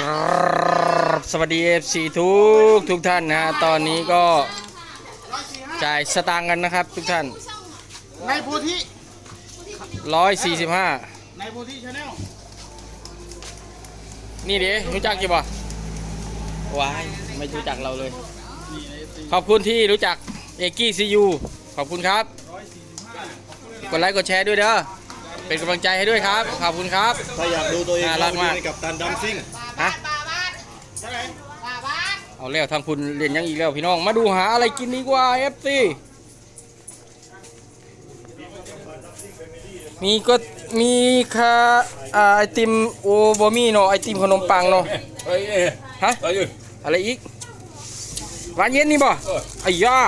ครับสวัสดี FC ทุกทุกท่านนะฮะตอนนี้ก็จ่ายสตางค์กันนะครับทุกท่าน ในโพธิ145 ในโพธิชาแนลนี่ดิรู้จักกี่บ่ว้ายไม่รู้จักเราเลย ขอบคุณที่รู้จักเอกกี้ซียูขอบคุณครับ กดไลค์กดแชร์ด้วยเด้อ เป็นกำลังใจให้ด้วยครับ ขอบคุณครับ ถ้าอยากดูตัวเองน่ารักมากดูในกับตันดัมซิ่งฮะเอาแล้วทางคุณเรียนยังอีกแล้วพี่น้อง มาดูหาอะไรกินดีกว่า FC มีก็มีค่ะอ่าไอติมโอบะมี่เนาะไอติมขนมปังเนาะเฮ้ยเอ้ยฮะ เฮ้ยอะไรอีกหวานเย็นนี่บ่เออไอ้ยา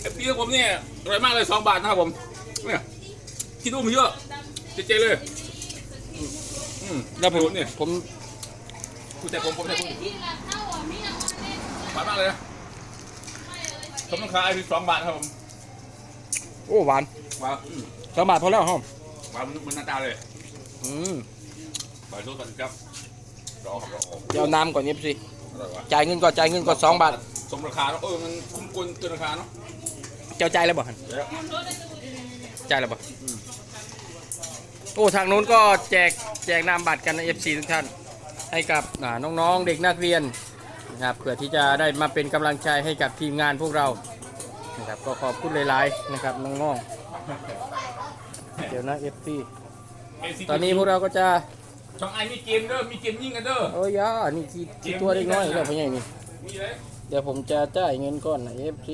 ไอ้พี่ผมเนี่ยอร่อยมากเลยสองบาทนะครับผมเนี่ยคิดดูมันเยอะ เจ๊ๆเลย อืมแล้วผมเนี่ยผมคุณแต่ผมผมแต่ผมหวานมากเลยนะผมต้องขายไอ้พี่สองบาทครับผมโอ้หวานหวานอืมสองบาทพอแล้วห้องหวานเหมือนหน้าตาเลย อืมบาทโลกันครับรอครับรอเดี๋ยวเอาน้ำก่อน FC อร่อยวะจ่ายเงินก่อนจ่ายเงินก่อนสองบาท สมราคาแล้วเออมันคุ้มกุนเกินราคาเนาะเจ้าจ่ายแล้วบ่หันเดี๋ยวจ่ายแล้วบ่ โอ้ทางนู้นก็แจกแจกนามบัตรกันใน FC ทุกท่านให้กับอ่าน้องๆเด็กนักเรียนนะครับเพื่อที่จะได้มาเป็นกำลังใจให้กับทีมงานพวกเรานะครับก็ขอบคุณหลายๆนะครับน้องๆเดี๋ยวนะ FC ตอนนี้พวกเราก็จะช่องไอ้มีเกมเด้อมีเกมยิงกันเด้อโอ้ยานี่ที่ที่ตัวเล็กน้อยแล้วพ่อใหญ่นี่มีเลยเดี๋ยวผมจะจ่ายเงินก่อนนะ FC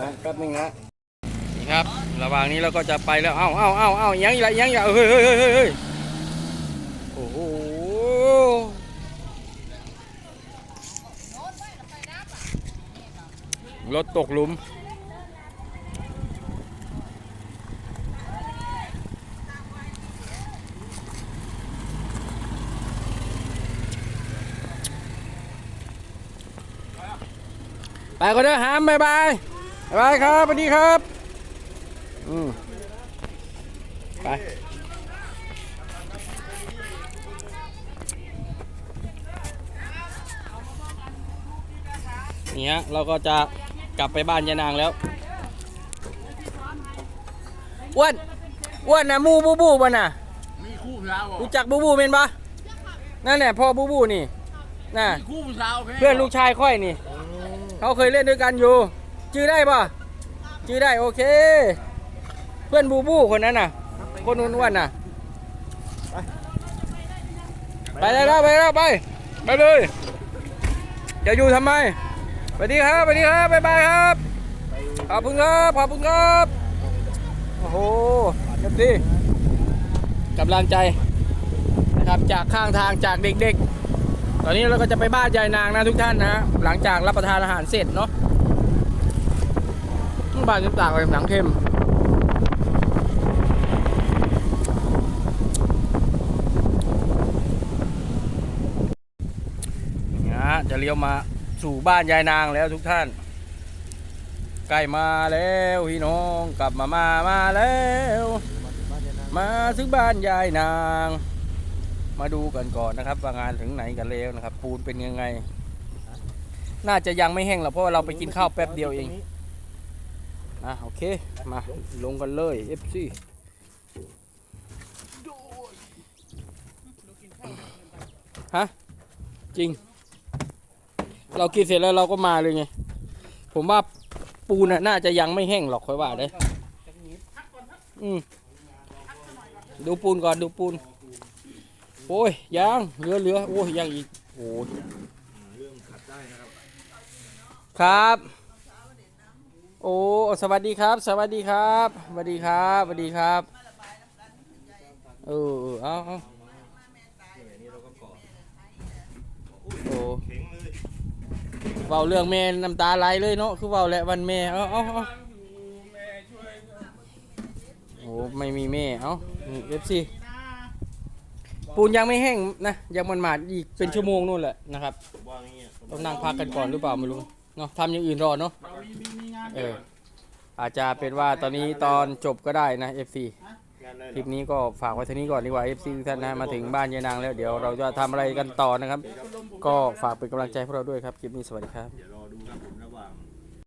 นะแป๊บนึงนะนี่ค ระหว่างนี้เราก็จะไปแล้ว เอ้าเอ้าเอ้าเอ้ายังอีกละยังอีกละเฮ้ยเฮ้ยเฮ้ยเฮ้ยเฮ้ยโอ้โหรถตกหลุมไปก็เด้อหามบายบายบายบายครับสวัสดีครับ อืมไปนี่ฮะเราก็จะกลับไปบ้านยายนางแล้วอ้วนอ้วนนะมูบูบูป่ะน่ะมีคู่สาวรู้จักบูบูเป็นปะนั่นแหละพ่อบูบูนี่น่ะคู่สาวเพื่อนลูกชายค่อยนี่ เขาเคยเล่นด้วยกันอยู่ชื่อได้ปะชื่อได้โอเค เพื่อนบูบูคนนั้นน่ะ คนอ้วนๆน่ะ ไปไปแล้วไปแล้วไปไปเลยจะอยู่ทำไมสวัสดีครับสวัสดีครับบ๊ายบายครับขอบคุณครับขอบคุณครับโอ้โหเต็มที่กำลังใจนะครับจากข้างทางจากเด็กๆ ตอนนี้เราก็จะไปบ้านยายนางนะทุกท่านนะหลังจากรับประทานอาหารเสร็จเนาะบ้านน้ำตากไปหนังเข้มนะฮะ จะเลี้ยวมาสู่บ้านยายนางแล้วทุกท่าน ใกล้มาแล้วพี่น้องกลับมามามาแล้ว มาถึงบ้านยายนาง มาดูกันก่อนนะครับ ว่างานถึงไหนกันแล้วนะครับ ปูนเป็นยังไง น่าจะยังไม่แห้งหรอกเพราะว่าเราไปกินข้าวแป๊บเดียวเองอะโอเคมาลงกันเลย FC ฮะจริง เรากินเสร็จแล้วเราก็มาเลยไง ผมว่าปูน่ะน่าจะยังไม่แห้งหรอกค่อยว่าเด้ออืมดูปูนก่อนดูปูน โอ้ยยังเหลือเหลือโอ้ยยังอีกโอ้ยครับ โอ้สวัสดีครับ สวัสดีครับสวัสดีครับสวัสดีครับ เออเออเอาเอาโอ้ เบาเรื่องแม่น้ำตาไหลเลยเนาะคือเบาแหละวันแม่เอาเอาเอาโอ้ไม่มีแม่เอาเอฟซีปูนยังไม่แห้งนะยังมันหมาดอีกเป็นชั่วโมงนู่นแหละนะครับต้องนั่งพักกันก่อนหรือเปล่าไม่รู้เนาะทำอย่างอื่นรอเนาะเอออาจจะเป็นว่าตอนนี้ตอนจบก็ได้นะ FC ง คลิปนี้ก็ฝากไว้เท่านี้ก่อนดีกว่า FC ทุกท่านนะมาถึงบ้านยายนางแล้วเดี๋ยวเราจะทำอะไรกันต่อนะครับ ก็ฝากเป็นกำลังใจพวกเราด้วยครับคลิปนี้สวัสดีครับ